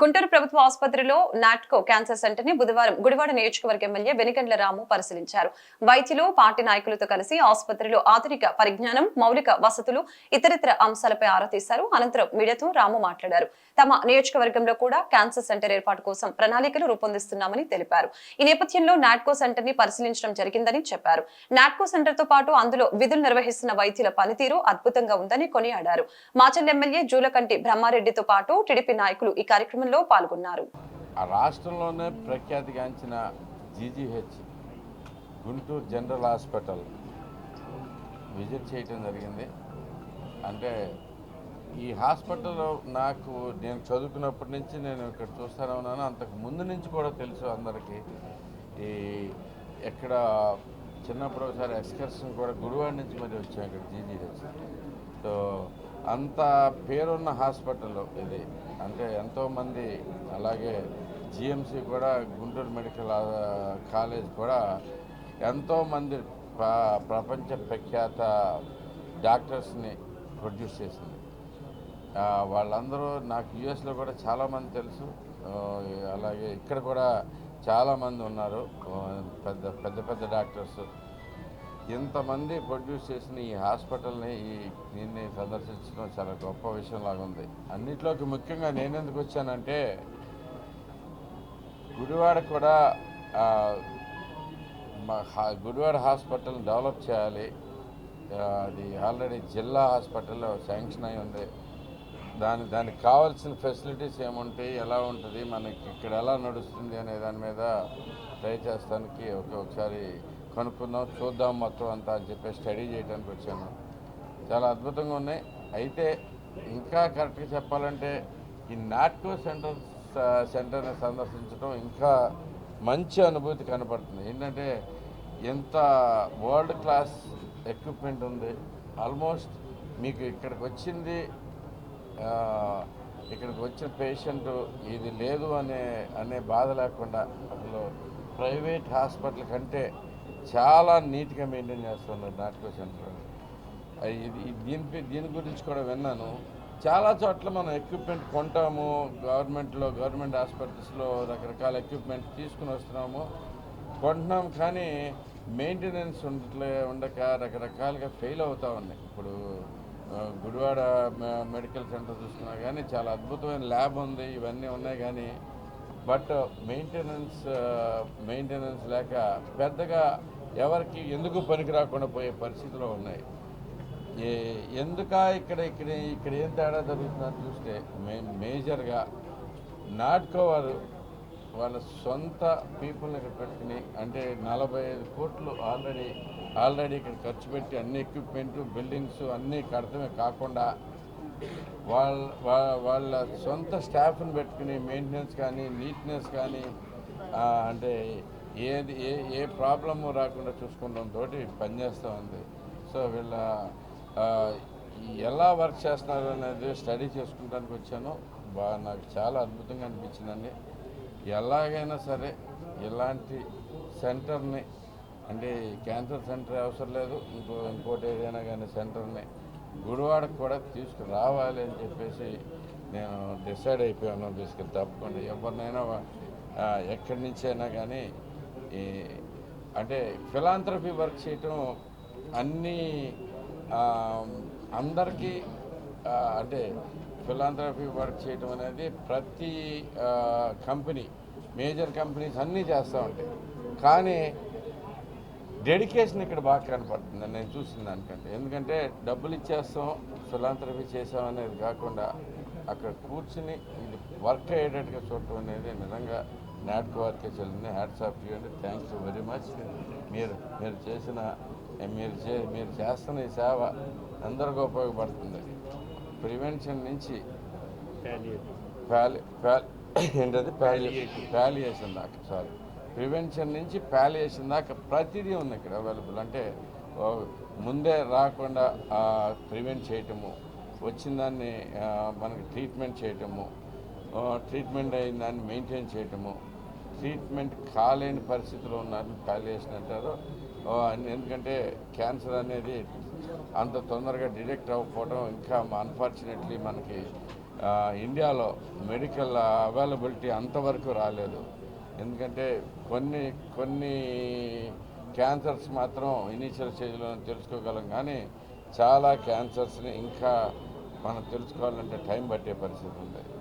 గుంటూరు ప్రభుత్వ ఆసుపత్రిలో నాట్కో క్యాన్సర్ సెంటర్ని బుధవారం గుడివాడ నియోజకవర్గ ఎమ్మెల్యే వెనుకండ్ల రాము పరిశీలించారు. వైద్యులు పార్టీ నాయకులతో కలిసి ఆసుపత్రిలో ఆధునిక పరిజ్ఞానం మౌలిక వసతులు ఇతరితర అంశాలపై ఆరా తీశారు. అనంతరం మీడియాతో రాము మాట్లాడారు. తమ నియోజకవర్గంలో కూడా క్యాన్సర్ సెంటర్ ఏర్పాటు కోసం ప్రణాళికలు రూపొందిస్తున్నామని తెలిపారు. ఈ నేపథ్యంలో నాట్కో సెంటర్ని పరిశీలించడం జరిగిందని చెప్పారు. నాట్కో సెంటర్తో పాటు అందులో విధులు నిర్వహిస్తున్న వైద్యుల పనితీరు అద్భుతంగా ఉందని కొనియాడారు. మాచల్ ఎమ్మెల్యే జూలకంటి బ్రహ్మారెడ్డితో పాటు టీడీపీ నాయకులు ఈ కార్యక్రమం కార్యక్రమంలో పాల్గొన్నారు. ఆ రాష్ట్రంలోనే ప్రఖ్యాతిగాంచిన GGH Guntur general hospital visit చేయటం జరిగింది. అంటే ఈ హాస్పిటల్లో నాకు నేను చదువుకున్నప్పటి నుంచి నేను ఇక్కడ చూస్తూనే ఉన్నాను. అంతకు ముందు నుంచి కూడా తెలుసు అందరికీ. ఈ ఎక్కడ చిన్నప్పుడు ఒకసారి ఎక్స్కర్షన్ కూడా గుడివాడ నుంచి మరి వచ్చాం ఇక్కడ జీజీహెచ్. సో అంత పేరున్న హాస్పిటల్ ఇది. అంటే ఎంతోమంది అలాగే జిఎంసి కూడా గుంటూరు మెడికల్ కాలేజ్ కూడా ఎంతోమంది ప్రపంచ ప్రఖ్యాత డాక్టర్స్ని ప్రొడ్యూస్ చేసింది. వాళ్ళందరూ నాకు యుఎస్లో కూడా చాలామంది తెలుసు. అలాగే ఇక్కడ కూడా చాలామంది ఉన్నారు. పెద్ద పెద్ద పెద్ద డాక్టర్స్. ఇంతమంది ప్రొడ్యూస్ చేసిన ఈ హాస్పిటల్ని ఈ దీన్ని సందర్శించడం చాలా గొప్ప విషయం లాగా ఉంది. అన్నిట్లోకి ముఖ్యంగా నేను ఎందుకు వచ్చానంటే గుడివాడ కూడా మా గుడివాడ హాస్పిటల్ డెవలప్ చేయాలి. అది ఆల్రెడీ జిల్లా హాస్పిటల్లో శాంక్షన్ అయి ఉంది. దాని దానికి కావాల్సిన ఫెసిలిటీస్ ఏముంటాయి ఎలా ఉంటుంది మనకి ఇక్కడ ఎలా నడుస్తుంది అనే దాని మీద ట్రై చేస్తానికి ఒక కనుక్కుందాం చూద్దాం మొత్తం అంతా అని చెప్పి స్టడీ చేయడానికి వచ్చాను. చాలా అద్భుతంగా ఉన్నాయి. అయితే ఇంకా కరెక్ట్గా చెప్పాలంటే ఈ నాట్కో సెంటర్ సెంటర్ని సందర్శించడం ఇంకా మంచి అనుభూతి కనపడుతుంది. ఏంటంటే ఎంత వరల్డ్ క్లాస్ ఎక్విప్మెంట్ ఉంది. ఆల్మోస్ట్ మీకు ఇక్కడికి వచ్చింది ఇక్కడికి వచ్చిన పేషెంట్ ఇది లేదు అనే అనే బాధ లేకుండా అసలు ప్రైవేట్ హాస్పిటల్ కంటే చాలా నీట్గా మెయింటైన్ చేస్తున్నారు నాటకో సెంటర్. ఇది దీని దీని గురించి కూడా విన్నాను. చాలా చోట్ల మనం ఎక్విప్మెంట్ కొంటాము గవర్నమెంట్లో గవర్నమెంట్ హాస్పిటల్స్లో రకరకాల ఎక్విప్మెంట్ తీసుకుని వస్తున్నాము. కొంటున్నాం కానీ మెయింటెనెన్స్ ఉండట్లే ఉండక రకరకాలుగా ఫెయిల్ అవుతా ఉన్నాయి. ఇప్పుడు గుడివాడ మెడికల్ సెంటర్ చూసుకున్నా కానీ చాలా అద్భుతమైన ల్యాబ్ ఉంది ఇవన్నీ ఉన్నాయి కానీ బట్ మెయింటెనెన్స్ మెయింటెనెన్స్ లేక పెద్దగా ఎవరికి ఎందుకు పనికి రాకుండా పోయే పరిస్థితిలో ఉన్నాయి. ఏ ఎందుక ఇక్కడ ఇక్కడ ఇక్కడ ఏం తేడా జరుగుతుందని చూస్తే మే మేజర్గా నాట్కో వారు వాళ్ళ సొంత పీపుల్ని ఇక్కడ పెట్టుకుని అంటే నలభై ఐదు కోట్లు ఆల్రెడీ ఆల్రెడీ ఇక్కడ ఖర్చు పెట్టి అన్ని ఎక్విప్మెంట్ బిల్డింగ్స్ అన్నీ కడతమే కాకుండా వాళ్ళ వాళ్ళ సొంత స్టాఫ్ని పెట్టుకుని మెయింటెనెన్స్ కానీ నీట్నెస్ కానీ అంటే ఏది ఏ ఏ ప్రాబ్లము రాకుండా చూసుకోవడం తోటి పనిచేస్తూ ఉంది. సో వీళ్ళ ఎలా వర్క్ చేస్తున్నారు అనేది స్టడీ చేసుకుంటానికి వచ్చాను. బాగా నాకు చాలా అద్భుతంగా అనిపించిందండి. ఎలాగైనా సరే ఇలాంటి సెంటర్ని అంటే క్యాన్సర్ సెంటర్ అవసరం లేదు. ఇంకో ఇంకోటి ఏదైనా కానీ సెంటర్ని గుడివాడకు కూడా తీసుకురావాలి అని చెప్పేసి నేను డిసైడ్ అయిపోయాను. తీసుకెళ్ళి తప్పకుండా ఎవరినైనా ఎక్కడి నుంచైనా అయినా కానీ ఈ అంటే ఫిలాంథ్రఫీ వర్క్ చేయటం అన్నీ అందరికీ అంటే ఫిలాంథ్రఫీ వర్క్ చేయటం అనేది ప్రతి కంపెనీ మేజర్ కంపెనీస్ అన్నీ చేస్తూ ఉంటాయి. కానీ డెడికేషన్ ఇక్కడ బాగా కనపడుతుంది. నేను చూసిన దానికంటే. ఎందుకంటే డబ్బులు ఇచ్చేస్తాం ఫిలాంథ్రఫీ చేసాం అనేది కాకుండా అక్కడ కూర్చుని ఇది వర్క్ అయ్యేటట్టుగా చూడటం అనేది నిజంగా నాట్కో వర్కే చెల్లింది. హ్యాట్స్ ఆఫ్ యూ అండి థ్యాంక్ యూ వెరీ మచ్ మీరు మీరు చేసిన మీరు చే మీరు చేస్తున్న ఈ సేవ అందరికీ ఉపయోగపడుతుంది. ప్రివెన్షన్ నుంచి ప్యాలి ప్యాలి ఏంటది? ప్యాలియేషన్ ప్యాలియేషన్ దాకా సారీ. ప్రివెన్షన్ నుంచి ప్యాలియేషన్ దాకా ప్రతిదీ ఉంది ఇక్కడ అవైలబుల్. అంటే ముందే రాకుండా ప్రివెంట్ చేయటము వచ్చిన దాన్ని మనకి ట్రీట్మెంట్ చేయటము ట్రీట్మెంట్ అయిన దాన్ని మెయింటైన్ చేయటము ట్రీట్మెంట్ కాలేని పరిస్థితిలో ఉన్నారని ప్యాలియేషన్ అంటారు. ఎందుకంటే క్యాన్సర్ అనేది అంత తొందరగా డిటెక్ట్ అవ్వకపోవడం ఇంకా అన్ఫార్చునేట్లీ మనకి ఇండియాలో మెడికల్ అవైలబిలిటీ అంతవరకు రాలేదు. ఎందుకంటే కొన్ని కొన్ని క్యాన్సర్స్ మాత్రం ఇనీషియల్ స్టేజ్లో తెలుసుకోగలం కానీ చాలా క్యాన్సర్స్ని ఇంకా మనం తెలుసుకోవాలంటే టైం పట్టే పరిస్థితి ఉంది.